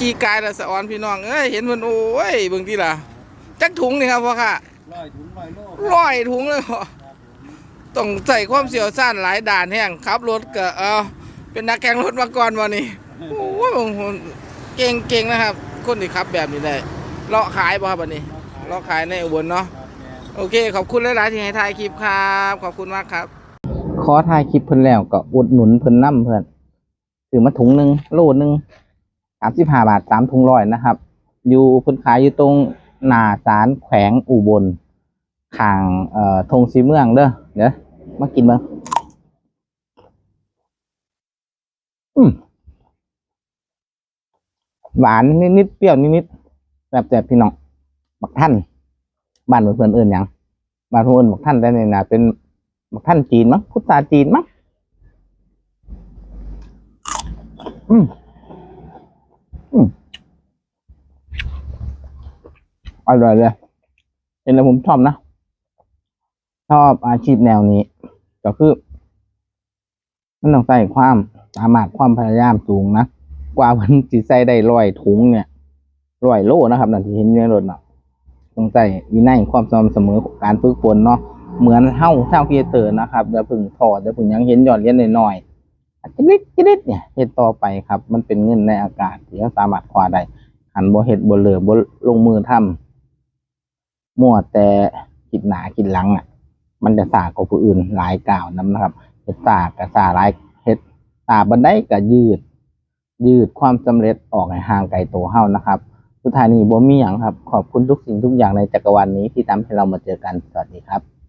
ขี้กายละสะออนพี่น้องเอ้ยเห็นเพิ่นโอ้ยเบิ่งทีล่ะจักถุงนี่ครับพ่อค่ะร้อยถุงร้อยโลร้อยถุงเลยพ่อต้องใส่ความเสียวซ่านหลายด่านแห้งขับรถก็เออเป็นนักแข่งรถมาก่อนวันนี้โอ้ยผมเก่งเก่งนะครับ คนที่ขับแบบนี้ได้เลาะขายบ่ครับวันนี้เลาะขายในอุบลเนาะโอเค ขอบคุณหลายๆที่ให้ถ่ายคลิปครับ ขอบคุณมากครับ ขอถ่ายคลิปเพิ่นแล้วก็อุดหนุนเพิ่นน้ำเพิ่นถือมาถุงหนึ่งโลหนึ่ง สามสิบห้าบาทสามถุงร้อยนะครับ อยู่เพิ่นขายอยู่ตรงหน้าศาลแขวงอุบลข้างเอ่อธงสีเมืองเด้อเดี๋ยวมากินเบ้างอืมหวานนิดๆเปรี้ยวนิดๆแบบแบบพี่น้องบักท่านบ้านเพื่อนเอื่นหยังบ้านเพื่อนบอกท่านได้เนี่ยนะเป็นบอกท่านจีนมั้งพุทธาจีนมั้งอืม อร่อยเลยเห็นแล้วผมชอบนะ ชอบอาชีพแนวนี้ ก็คือ มันต้องใส่ความสามารถความพยายามสูงนะ กว่ามันสิใส่ได้ร้อยถุงเนี่ยร้อยโลนะครับนั่นที่เห็นในรถเนาะต้องใส่วินัยความสม่ำเสมอของการฝึกฝนเนาะเหมือนเฮ้าเท่าพีเตอร์นะครับเดี๋ยวพึ่งถอดเดี๋ยวพึ่งยังเห็นยอดเลี้ยนหน้อยๆจจะนิดจะนิดเนี่ยเฮ็ดต่อไปครับ มันเป็นเงินในอากาศที่เราสามารถคว้าได้หันบ่เฮ็ดบ่เหลือบ่ลงมือทำ มั่วแต่กิดหนากิดหลังอะ มันจะสากว่าผู้อื่นหลายกล่าวนํนะครับเฮ็ดสากกับสาหลายเฮ็ดสาบันไดกับยืด ยืดความสำเร็จออกให้ห่างไกลตัวเฮานะครับ สุดท้ายนี้บ่มีหยังครับ ขอบคุณทุกสิ่งทุกอย่างในจักรวาลนี้ที่ทำให้เรามาเจอกันสวัสดีครับ